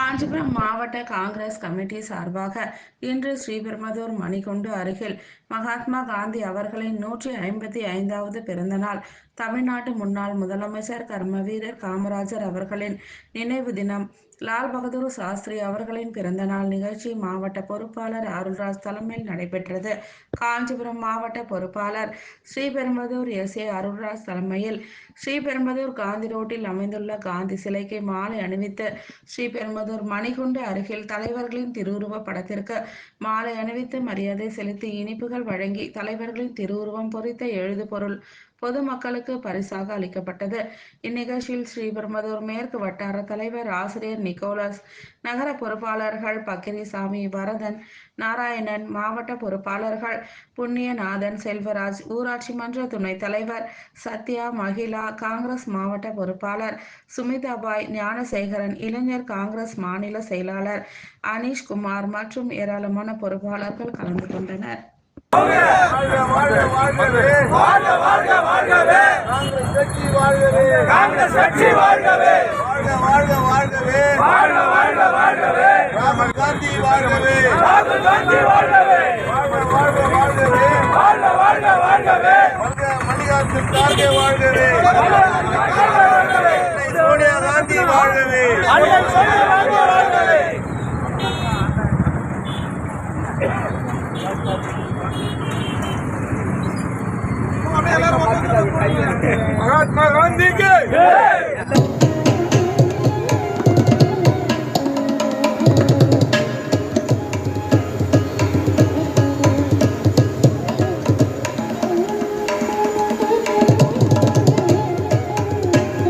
காஞ்சிபுரம் மாவட்ட காங்கிரஸ் கமிட்டி சார்பாக இன்று ஸ்ரீபெருமதூர் மணிகொண்டு அருகில் மகாத்மா காந்தி அவர்களின் நூற்றி ஐம்பத்தி ஐந்தாவது பிறந்தநாள் தமிழ்நாட்டு முன்னாள் முதலமைச்சர் கர்மவீரர் காமராஜர் அவர்களின் நினைவு தினம் லால் பகதூர் சாஸ்திரி அவர்களின் பிறந்தநாள் நிகழ்ச்சி மாவட்ட பொறுப்பாளர் அருள்ராஜ் தலைமையில் நடைபெற்றது. காஞ்சிபுரம் மாவட்ட பொறுப்பாளர் ஸ்ரீபெரும்பதூர் எஸ். ஏ. அருள்ராஜ் தலைமையில் ஸ்ரீபெரும்பதூர் காந்தி ரோட்டில் அமைந்துள்ள காந்தி சிலைக்கு மாலை அணிவித்து ஸ்ரீபெரும்பதூர் மணிகுண்டு அருகில் தலைவர்களின் திருவுருவ படத்திற்கு மாலை அணிவித்து மரியாதை செலுத்தி இனிப்புகள் வழங்கி தலைவர்களின் திருவுருவம் பொறித்த எழுதுபொருள் பொதுமக்களுக்கு பரிசாக அளிக்கப்பட்டது. இந்நிகழ்ச்சியில் ஸ்ரீபெரும்புதூர் மேற்கு வட்டார தலைவர் ஆசிரியர் நிக்கோலஸ் நகர பொறுப்பாளர்கள் பக்கிரிசாமி வரதன் நாராயணன் மாவட்ட பொறுப்பாளர்கள் புண்ணியநாதன் செல்வராஜ் ஊராட்சி மன்ற துணைத் தலைவர் சத்யா மகிழா காங்கிரஸ் மாவட்ட பொறுப்பாளர் சுமிதாபாய் ஞானசேகரன் இளைஞர் காங்கிரஸ் மாநில செயலாளர் அனீஷ்குமார் மற்றும் ஏராளமான பொறுப்பாளர்கள் கலந்து கொண்டனர் வாழ்க வாழ்க வாழ்கவே வாழ்க வாழ்க வாழ்கவே காங்கிரஸ் கட்சி வாழ்கவே. காங்கிரஸ் கட்சி வாழ்கவே. வாழ்க வாழ்க வாழ்கவே. வாழ்க வாழ்க வாழ்கவே. ராகுல் காந்தி வாழ்கவே. ராகுல் காந்தி வாழ்கவே. வாழ்க வாழ்க வாழ்கவே. வாழ்க வாழ்க வாழ்கவே. வாழ்க மல்லிகார்ஜுன் கார்கே வாழ்கவே. சோனியா காந்தி வாழ்கவே. வாழ்கவே महात्मा गांधी के।